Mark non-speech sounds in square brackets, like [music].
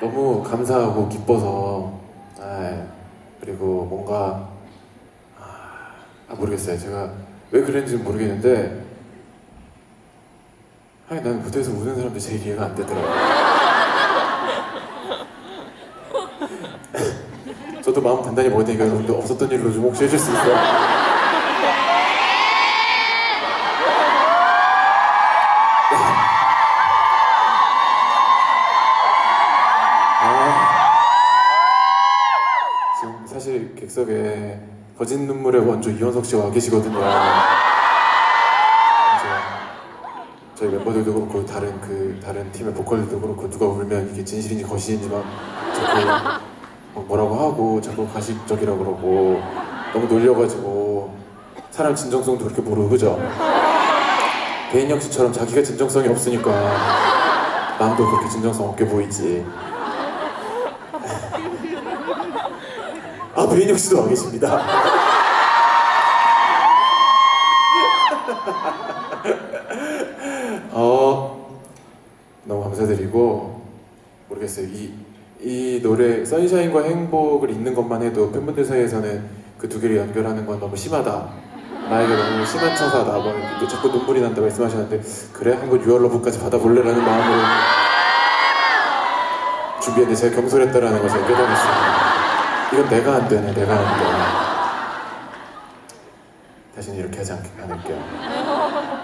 너무 감사하고 기뻐서 아, 그리고 뭔가 아, 모르겠어요. 제가 왜 그랬는지 모르겠는데 아니 나는 무대에서 우는 사람들 제일 이해가 안 되더라고요. [laughs] 저도 마음 단단히 먹을 테니까 여러분들 없었던 일로 좀 혹시 해줄 수 있어요? 사실 객석에 거짓 눈물의 원조 이현석 씨가 와 계시거든요. 그래서 저희 멤버들도 그렇고 다른 그 다른 팀의 보컬들도 그렇고 누가 울면 이게 진실인지 거짓인지 막 자꾸 막 뭐라고 하고 자꾸 가식적이라 그러고 너무 놀려가지고 사람 진정성도 그렇게 모르고 그죠? 배인영 씨처럼 자기가 진정성이 없으니까 남도 그렇게 진정성 없게 보이지. 아 배인영 씨도 와 계십니다. 어 너무 감사드리고 모르겠어요. 이, 이 노래 선샤인과 행복을 읽는 것만 해도 팬분들 사이에서는 그 두 개를 연결하는 건 너무 심하다. 나에게 너무 심한 처사다. 뭐 자꾸 눈물이 난다 말씀하셨는데 그래? 한번 유얼러브까지 받아볼래라는 마음으로 준비했는데 제가 경솔했다라는 것을 깨달았습니다 이건 내가 안 되네 내가 안 되네. 다시는 이렇게 하지 않, 않을게요